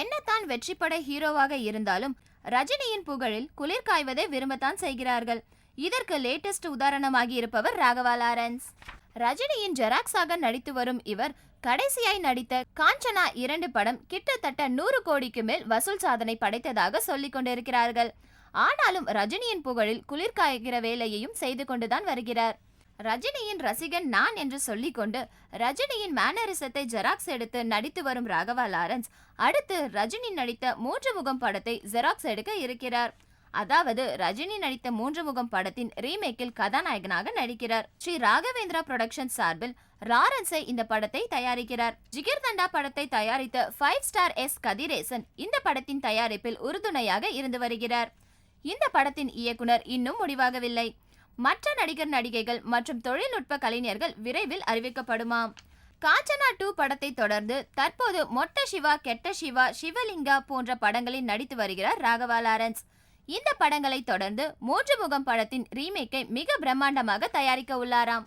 என்னத்தான் வெற்றிப்பட ஹீரோவாக இருந்தாலும் ரஜினியின் புகழில் குளிர் காய்வதை விரும்பத்தான் செய்கிறார்கள். இதற்கு லேட்டஸ்ட் உதாரணமாகி இருப்பவர் ராகவா லாரன்ஸ். ரஜினியின் ஜெராக்ஸாக நடித்து வரும் இவர் கடைசியாய் நடித்த காஞ்சனா இரண்டு படம் கிட்டத்தட்ட நூறு கோடிக்கு மேல் வசூல் சாதனை படைத்ததாக சொல்லிக் கொண்டிருக்கிறார்கள். ஆனாலும் ரஜினியின் புகழில் குளிர்காய்கிற வேலையையும் செய்து கொண்டுதான் வருகிறார். ரஜினியின் ரசிகன் நான் என்று சொல்லிக்கொண்டு ரஜினியின் மேனரிசத்தை ஜெராக்ஸ் எடுத்து நடித்து வரும் ராகவா லாரன்ஸ் அடுத்து ரஜினி நடித்த மூன்று முகம் படத்தை ஜெராக்ஸ் எடுக்க இருக்கிறார். அதாவது ரஜினி நடித்த மூன்று முகம் படத்தின் ரீமேக்கில் கதாநாயகனாக நடிக்கிறார். ஸ்ரீ ராகவேந்திரா புரொடக்ஷன் சார்பில் லாரன்ஸை இந்த படத்தை தயாரிக்கிறார். ஜிகிர் தண்டா படத்தை தயாரித்த ஃபைவ் ஸ்டார் எஸ் கதிரேசன் இந்த படத்தின் தயாரிப்பில் உறுதுணையாக இருந்து வருகிறார். இந்த படத்தின் இயக்குனர் இன்னும் முடிவாகவில்லை. மற்ற நடிகர் நடிகைகள் மற்றும் தொழில்நுட்ப கலைஞர்கள் விரைவில் அறிவிக்கப்படுமாம் காஞ்சனா டூ படத்தை தொடர்ந்து தற்போது மொட்ட சிவா கெட்ட சிவா சிவலிங்கா போன்ற படங்களில் நடித்து வருகிறார் ராகவா லாரன்ஸ் இந்த படங்களை தொடர்ந்து மூன்று முகம் படத்தின் ரீமேக்கை மிக பிரம்மாண்டமாக தயாரிக்க உள்ளாராம்.